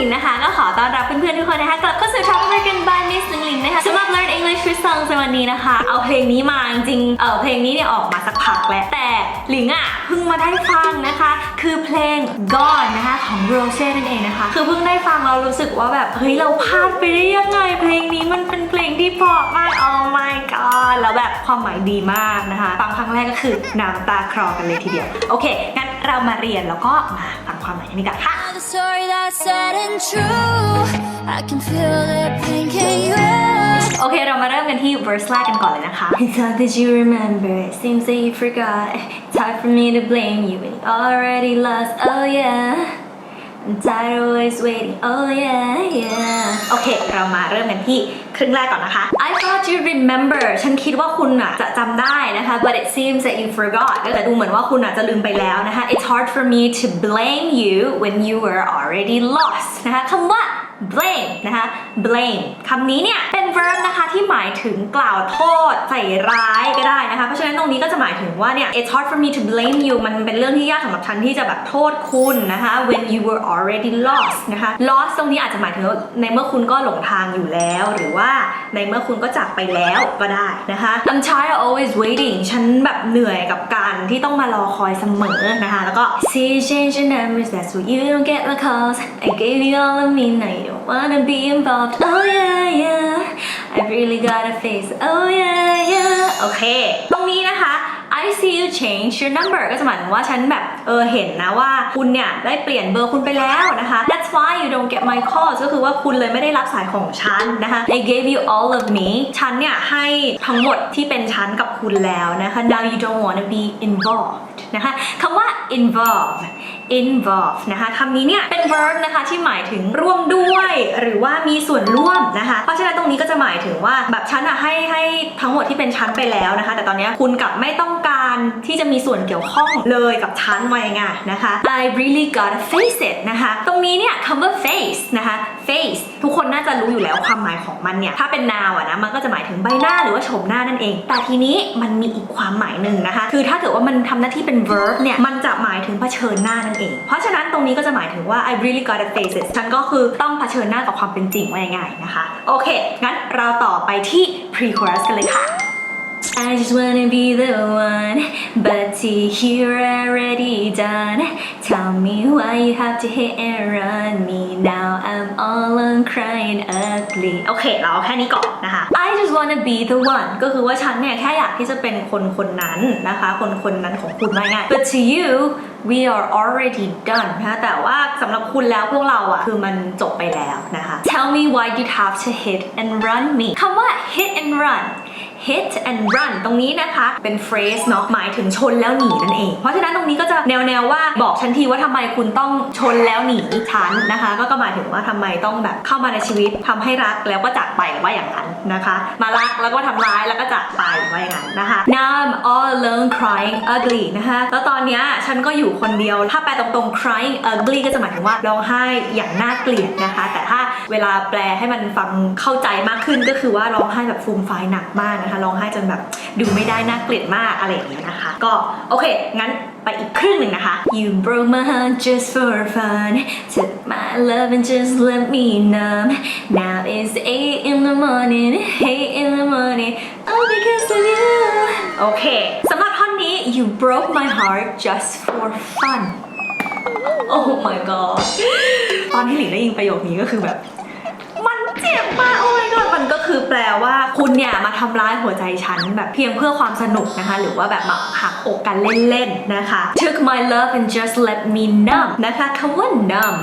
ลินนะคะ ก็ขอต้อนรับเพื่อนๆทุกคนนะคะกลับเข้าสู่ Travel American by Miss หลินนะคะสำหรับ Learn English with Song ในวันนี้นะคะ เอาเพลงนี้มาจริงๆเออเพลงนี้เนี่ยออกมาสักพักแล้ว แต่หลิงอะเพิ่งมาได้ฟังนะคะ คือเพลง Gone นะคะของ Rose นั่นเองนะคะ คือเพิ่งได้ฟังเรารู้สึกว่าแบบเฮ้ยเราพลาดไปได้ยังไงเพลงนี้มันเป็นเพลงที่เพราะมาก Oh my god แล้วแบบความหมายดีมากนะคะ ฟังครั้งแรกก็คือน้ำตาคลอกันเลยทีเดียวโอเคงั้นเรามาเรียนแล้วก็มาฟังความหมายกันดีกว่าค่ะ The story that's sad and true. I can feel the pain. Can you? โอเค เรามาเริ่มกันที่ verse แรกกันก่อนเลยนะคะ I thought that you remember it seems that you forgot it's hard for me to blame you when you already lost oh yeah I'm tired of always waiting oh yeah yeah โอเค เรามาเริ่มกันที่ ครึ่งแรกก่อนนะคะ I thought you remember ฉันคิดว่าคุณอะจะจำได้นะคะ but it seems that you forgot แต่ดูเหมือนว่าคุณอาจจะลืมไปแล้วนะคะ It's hard for me to blame you when you were already lost นะคะคำว่า blame นะคะ blame คำนี้เนี่ยเป็น verb นะคะที่หมายถึงกล่าวโทษ ใส่ร้ายก็ได้นะคะ เพราะฉะนั้นตรงนี้ก็จะหมายถึงว่าเนี่ย it's hard for me to blame you มันเป็นเรื่องที่ยากสำหรับฉันที่จะแบบโทษคุณนะคะ when you were already lost นะคะ lost ตรงนี้อาจจะหมายถึงในเมื่อคุณก็หลงทางอยู่แล้ว หรือว่าในเมื่อคุณก็จากไปแล้วก็ได้นะคะ I'm tired of always waiting ฉันแบบเหนื่อยกับการที่ต้องมารอคอยเสมอนะคะ แล้วก็ see change your numbers that's why you don't get my calls I gave you all of me now don't wanna be involved oh yeah yeah I really gotta face oh yeah yeah โอเค ตรงนี้นะคะ I see you change your number ก็จะหมายถึงว่าฉันแบบ เออ เห็นนะว่าคุณเนี่ย ได้เปลี่ยนเบอร์คุณไปแล้วนะคะ That's why you don't get my calls ก็คือว่าคุณเลยไม่ได้รับสายของฉันนะคะ I gave you all of me ฉันเนี่ย ให้ทั้งหมดที่เป็นฉันกับคุณแล้วนะคะ Now you don't wanna be involved นะคะคำว่า involve involve นะคะคำนี้เนี่ยเป็น verb นะคะที่หมายถึงร่วมด้วย หรือว่ามีส่วนร่วมนะคะ เพราะฉะนั้นตรงนี้ก็จะหมายถึงว่าแบบฉันอะให้ให้ทั้งหมดที่เป็นฉันไปแล้วนะคะ แต่ตอนนี้คุณกับไม่ต้องการที่จะมีส่วนเกี่ยวข้องเลยกับฉันไว่ายังไงนะคะ I really gotta face it นะคะตรงนี้เนี่ยคำว่า face นะคะ face ทุกคนน่าจะรู้อยู่แล้วความหมายของมันเนี่ยถ้าเป็น noun อะนะมันก็จะหมายถึงใบหน้าหรือว่าโฉมหน้านั่นเอง แต่ทีนี้มันมีอีกความหมายหนึ่งนะคะ คือถ้าเกิดว่ามันทำหน้าที่เป็น verb เนี่ยมันจะหมายถึงเผชิญหน้านั่นเองเพราะฉะนั้นตรงนี้ก็จะหมายถึงว่า I really got a face it ฉันก็คือต้องเผชิญหน้ากับความเป็นจริงว่าง่ายๆนะคะ โอเค งั้นเราต่อไปที่ pre-chorus กันเลยค่ะ I just wanna be the one, but to here already done. Tell me why you have to hit and run me now. I'm all on crying ugly. โอเค เราแค่นี้ก่อนนะคะ just wanna be the one ก็คือว่าฉันเนี่ยแค่อยากที่จะเป็นคนคนนั้นนะคะ คนคนนั้นของคุณไม่ง่าย but to you we are already done นะคะแต่ว่าสำหรับคุณแล้วพวกเราอะคือมันจบไปแล้วนะคะ Tell me why you have to hit and run me คำว่า hit and run hit and run ตรงนี้นะคะเป็น phrase เนาะหมายถึงชนแล้วหนีนั่นเอง เพราะฉะนั้นตรงนี้ก็จะแนวแนวว่าบอกฉันทีว่าทำไมคุณต้องชนแล้วหนีฉันนะคะ ก็ก็หมายถึงว่าทำไมต้องแบบเข้ามาในชีวิตทำให้รักแล้วก็จากไปว่าอย่างนั้นนะคะ มารักแล้วก็ทำร้ายแล้วก็จากไปว่าอย่างนั้นนะคะ Now I'm all alone crying ugly นะคะแล้วตอนนี้ฉันก็อยู่คนเดียวถ้าแปลตรงๆ crying ugly ก็จะหมายถึงว่าร้องไห้อย่างน่าเกลียดนะคะ แต่ถ้าเวลาแปลให้มันฟังเข้าใจมากขึ้นก็คือว่าร้องไห้แบบฟูมไฟายหนักมากนะคะร้องไห้จนแบบดูไม่ได้น่าเกลียดมากอะไรอย่างเงี้ยนะคะ ก็โอเค งั้นไปอีกครึ่งหนึ่งนะคะ You broke my heart just for fun Took my love and just let me numb Now it's 8 in the morning 8 in the morning All because of you โอเคสำหรับท่อนนี้ You broke my heart just for fun Oh my god ตอนที่หลิงได้ยินประโยคนี้ก็คือแบบ มันเจ็บมากโอ้ นก็คือแปลว่าคุณเนี่ยมาทำร้ายหัวใจฉันแบบเพียงเพื่อความสนุกนะคะ หรือว่าแบบมาหักอกกันเล่นๆนะคะ took my love and just let me numb นะคะคำว่า numb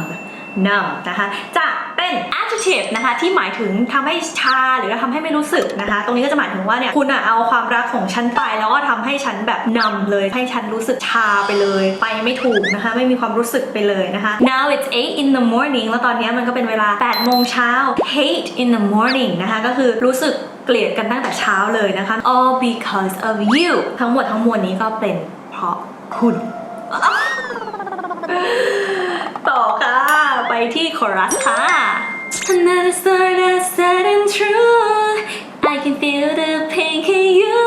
numb นะคะจะ เป็น adjective นะคะ ที่หมายถึงทำให้ชาหรือทำให้ไม่รู้สึกนะคะ ตรงนี้ก็จะหมายถึงว่าเนี่ยคุณอะเอาความรักของฉันไป แล้วก็ทำให้ฉันแบบ numb เลยให้ฉันรู้สึกชาไปเลย ไปไม่ถูกนะคะ ไม่มีความรู้สึกไปเลยนะคะ now it's 8 in the morning แล้วตอนนี้มันก็เป็นเวลา8โมงเช้า hate in the morning นะคะก็คือรู้สึกเกลียดกันตั้งแต่เช้าเลยนะคะ all because of you ทั้งหมดทั้งมวลนี้ก็เป็นเพราะคุณ ต่อค่ะ ไปที่คอรัสค่ะ Another story that's sad and true I can feel the pain in you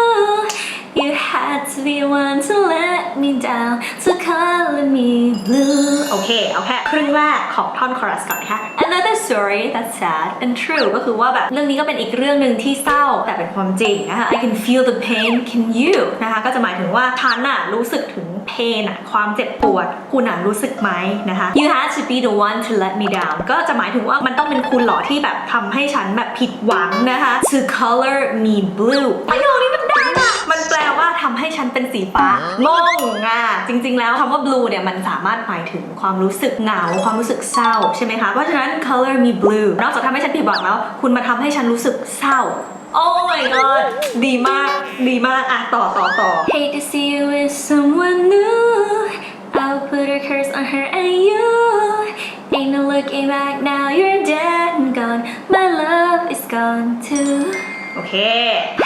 You had to be the one to let me down to color me blue โอเค เอาแค่ครึ่งแรกของท่อนคอรัสก่อนนะคะ Another story that's sad and true ก็คือว่าแบบเรื่องนี้ก็เป็นอีกเรื่องหนึ่งที่เศร้าแต่เป็นความจริงนะคะ I can feel the pain can you นะคะก็จะหมายถึงว่าฉันน่ะรู้สึกถึง pain อะความเจ็บปวด คุณอะรู้สึกไหมนะคะ You had to be the one to let me down ก็จะหมายถึงว่ามันต้องเป็นคุณเหรอที่แบบทำให้ฉันแบบผิดหวังนะคะ To color me blue ประโยคนี้มันดังอะมันแปลว่าทำให้ฉันเป็นสีฟ้างงอะจริง ๆ แล้วคำว่า blue เนี่ยมันสามารถหมายถึงความรู้สึกเหงา ความรู้สึกเศร้าใช่ไหมคะ เพราะฉะนั้น color me blue นอกจากทำให้ฉันผิดหวังแล้ว คุณมาทำให้ฉันรู้สึกเศร้า Oh my god ดีมาก ดีมาก อะ ต่อต่อต่อ Hate to see you with someone her and you Ain't no looking back now you're dead and gone My love is gone too โอเค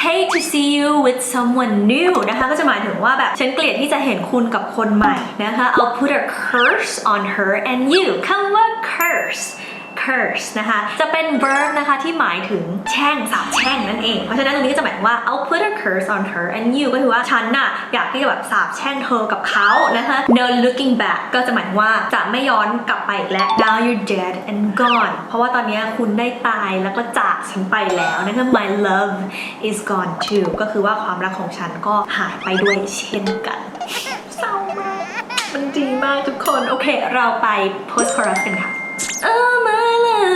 Hate to see you with someone new นะคะ ก็จะหมายถึงว่าแบบ ฉันเกลียดที่จะเห็นคุณกับคนใหม่นะคะ I'll put a curse on her and you คำว่า curse curse นะคะ จะเป็น verb นะคะที่หมายถึงแช่งสาปแช่งนั่นเอง เพราะฉะนั้นตรงนี้ก็จะหมายถึงว่า I'll put a curse on her and you ก็คือว่าฉันน่ะอยากที่จะแบบสาปแช่งเธอกับเขานะคะ no looking back ก็จะหมายว่าจะไม่ย้อนกลับไปอีกแล้ว now you're dead and gone เพราะว่าตอนนี้คุณได้ตายแล้วก็จากฉันไปแล้วนะคะ my love is gone too ก็คือว่าความรักของฉันก็หายไปด้วยเช่นกันเศร้ามากมันดีมากทุกคน โอเค เราไป post chorus กันค่ะ Oh my love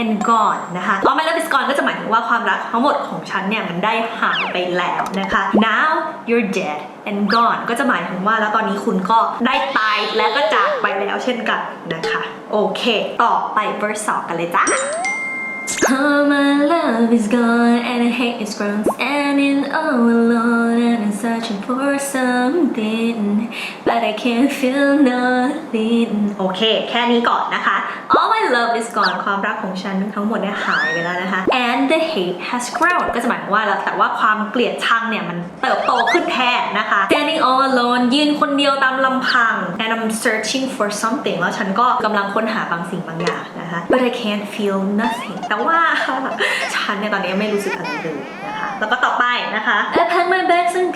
and gone นะคะ all my love is gone ก็จะหมายถึงว่าความรักทั้งหมดของฉันเนี่ยมันได้หายไปแล้วนะคะ now you're dead and gone ก็จะหมายถึงว่าแล้วตอนนี้คุณก็ได้ตายแล้วก็จากไปแล้วเช่นกันนะคะ โอเค ต่อไป verse สองกันเลยจ้า All my love is gone and I hate is grown standing all alone and I'm searching for something but I can't feel nothing โอเค แค่นี้ก่อนนะคะ All my love is gone ความรักของฉันทั้งหมดเนี่ยหายไปแล้วนะคะ and the hate has grown ก็จะหมายความว่าแล้วแต่ว่าความเกลียดชังเนี่ย มันเติบโตขึ้นแทนนะคะ standing all alone ยืนคนเดียวตามลำพัง and I'm searching for something แล้วฉันก็กำลังค้นหาบางสิ่งบางอย่างนะคะ but I can't feel nothing แต่ว่าฉันเนี่ยตอนนี้ไม่รู้สึกอะไรเลยนะคะ แล้วก็ต่อไปนะคะ I pack my bags and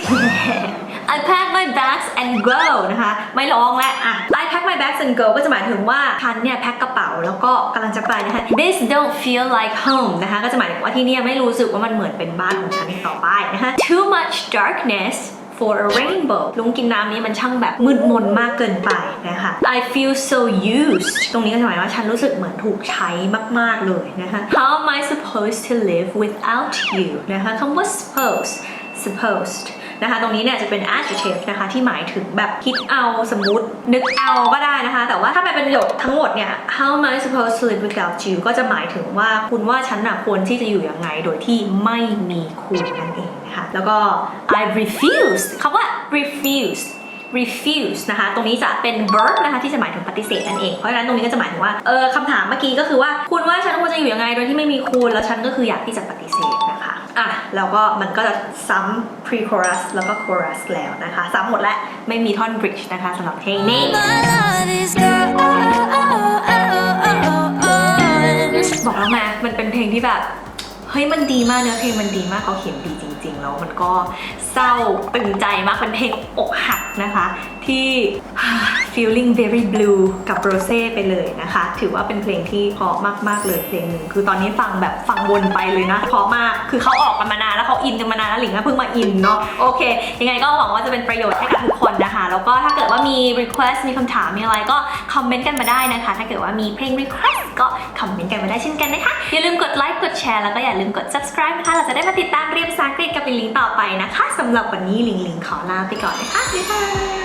I pack my bags and go นะคะ ไม่ร้องแล้วอะ I pack my bags and go ก็จะหมายถึงว่าฉันเนี่ยแพ็คกระเป๋าแล้วก็กำลังจะไปนะคะ This don't feel like home นะคะ ก็จะหมายถึงว่าที่เนี่ยไม่รู้สึกว่ามันเหมือนเป็นบ้านของฉันต่อไปนะคะ Too much darkness for a rainbow ลุงกินน้ำนี้มันช่างแบบมืดมนมากเกินไปนะคะ I feel so used ตรงนี้ก็จะหมายว่าฉันรู้สึกเหมือนถูกใช้มาก ๆ เลยนะคะ How am I supposed to live without you นะคะคำว่า supposed supposed นะคะ ตรงนี้เนี่ยจะเป็น adjective นะคะ ที่หมายถึงแบบคิดเอาสมมติ นึกเอาก็ได้นะคะ แต่ว่าถ้าเป็นประโยคทั้งหมดเนี่ย How am I supposed to live without you ก็จะหมายถึงว่าคุณว่าฉันน่ะควรที่จะอยู่ยังไงโดยที่ไม่มีคุณนั่นเองนะคะแล้วก็ I refuse คำว่า refuse refuse นะคะ ตรงนี้จะเป็น verb นะคะที่จะหมายถึงปฏิเสธนั่นเอง เพราะฉะนั้นตรงนี้ก็จะหมายถึงว่า เออคำถามเมื่อกี้ก็คือว่า คุณว่าฉันควรจะอยู่ยังไง โดยที่ไม่มีคุณ แล้วฉันก็คืออยากที่จะปฏิเสธนะคะ อะแล้วก็มันก็จะซ้ำ pre chorus แล้วก็ chorus แล้วนะคะ ซ้ำหมดแล้วไม่มีท่อน bridge นะคะสำหรับเพลงนี้ My love is gone. บอกแล้วไงมันเป็นเพลงที่แบบเฮ้ยมันดีมากเนื้อเพลงมันดีมากเขาเขียนดีจริง ๆ แล้วมันก็เศร้าตึงใจมากเป็นเพลงอกหักนะคะ ที่ feeling very blue กับ Rose ไปเลยนะคะ ถือว่าเป็นเพลงที่เพราะมากๆเลยเพลงหนึ่งคือตอนนี้ฟังแบบฟังวนไปเลยนะเพราะมากคือเขาออกกันมานานแล้วเขาอินกันมานานแล้วหลิงก็เพิ่งมาอินเนาะโอเค ยังไงก็หวังว่าจะเป็นประโยชน์ให้กับทุกคนนะคะ แล้วก็ถ้าเกิดว่ามี request มีคำถามมีอะไรก็คอมเมนต์กันมาได้นะคะ ถ้าเกิดว่ามีเพลง request ก็คอมเมนต์กันมาได้เช่นกันนะคะอย่าลืมกดไลค์กดแชร์แล้วก็อย่าลืมกด subscribe นะคะเราจะได้มาติดตามเรียนภาษาอังกฤษกับลิงลิงต่อไปนะคะสำหรับวันนี้ลิงลิงขอลาไปก่อนนะคะบ๊ายบาย